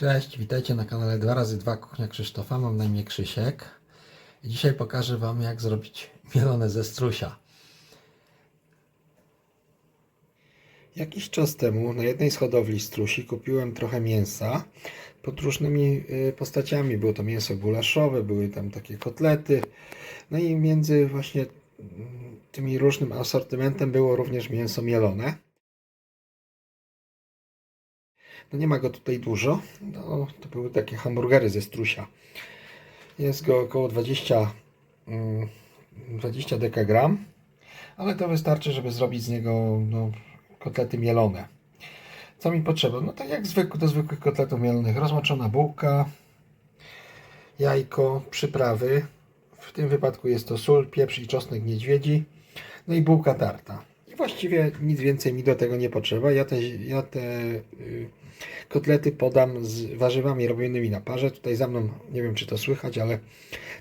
Cześć, witajcie na kanale 2x2 Kuchnia Krzysztofa. Mam na imię Krzysiek. Dzisiaj pokażę Wam, jak zrobić mielone ze strusia. Jakiś czas temu na jednej z hodowli strusi kupiłem trochę mięsa pod różnymi y, postaciami. Było to mięso gulaszowe, były tam takie kotlety. No i między właśnie mm, tymi różnym asortymentem było również mięso mielone. No nie ma go tutaj dużo. No, to były takie hamburgery ze strusia. Jest go około 20, mm, 20 dekagram, ale to wystarczy, żeby zrobić z niego no, kotlety mielone. Co mi potrzeba? No tak jak zwykły, do zwykłych kotletów mielonych. Rozmoczona bułka, jajko, przyprawy. W tym wypadku jest to sól, pieprz i czosnek niedźwiedzi. No i bułka tarta. Właściwie nic więcej mi do tego nie potrzeba. Ja te, ja te y, kotlety podam z warzywami robionymi na parze. Tutaj za mną, nie wiem czy to słychać, ale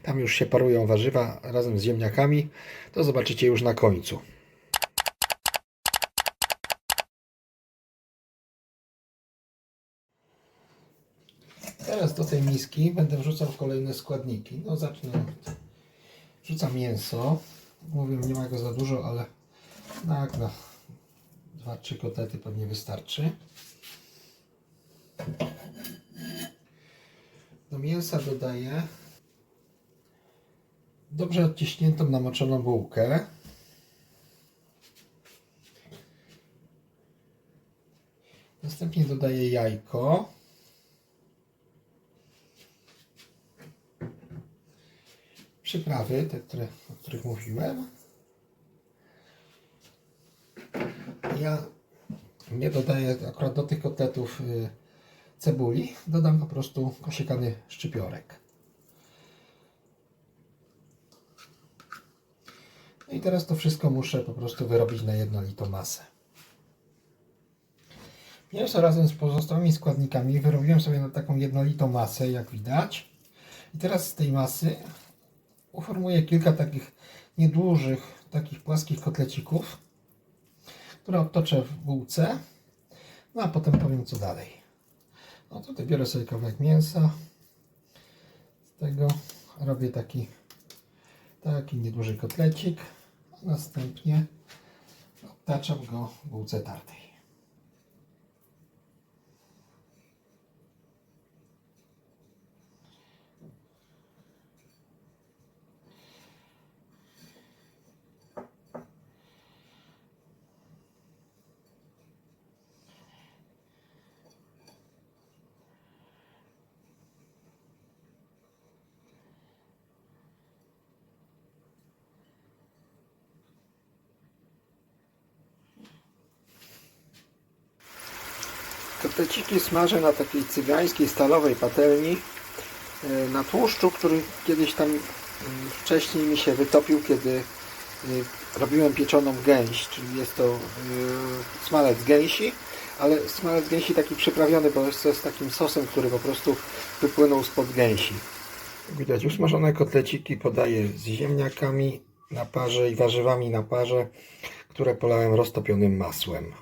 tam już się parują warzywa razem z ziemniakami. To zobaczycie już na końcu. Teraz do tej miski będę wrzucał kolejne składniki. No zacznę od... Wrzucam mięso. Mówię, nie ma go za dużo, ale tak na dwa, trzy kotlety pewnie wystarczy. Do mięsa dodaję dobrze odciśniętą, namoczoną bułkę. Następnie dodaję jajko. Przyprawy, te, które, o których mówiłem. Ja nie dodaję akurat do tych kotletów y, cebuli, dodam po prostu kosiekany szczypiorek. No i teraz to wszystko muszę po prostu wyrobić na jednolitą masę. Mięso razem z pozostałymi składnikami wyrobiłem sobie na taką jednolitą masę, jak widać. I teraz z tej masy uformuję kilka takich niedużych, takich płaskich kotlecików, które obtoczę w bułce. No a potem powiem co dalej. No tutaj biorę sobie kawałek mięsa. Z tego robię taki, taki nieduży kotlecik. A następnie obtaczam go w bułce tartej. Kotleciki smażę na takiej cygańskiej stalowej patelni e, na tłuszczu, który kiedyś tam mm, wcześniej mi się wytopił, kiedy y, robiłem pieczoną gęś, czyli jest to y, smalec gęsi, ale smalec gęsi taki przyprawiony, bo jest z takim sosem, który po prostu wypłynął spod gęsi. Widać usmażone kotleciki podaję z ziemniakami na parze i warzywami na parze, które polałem roztopionym masłem.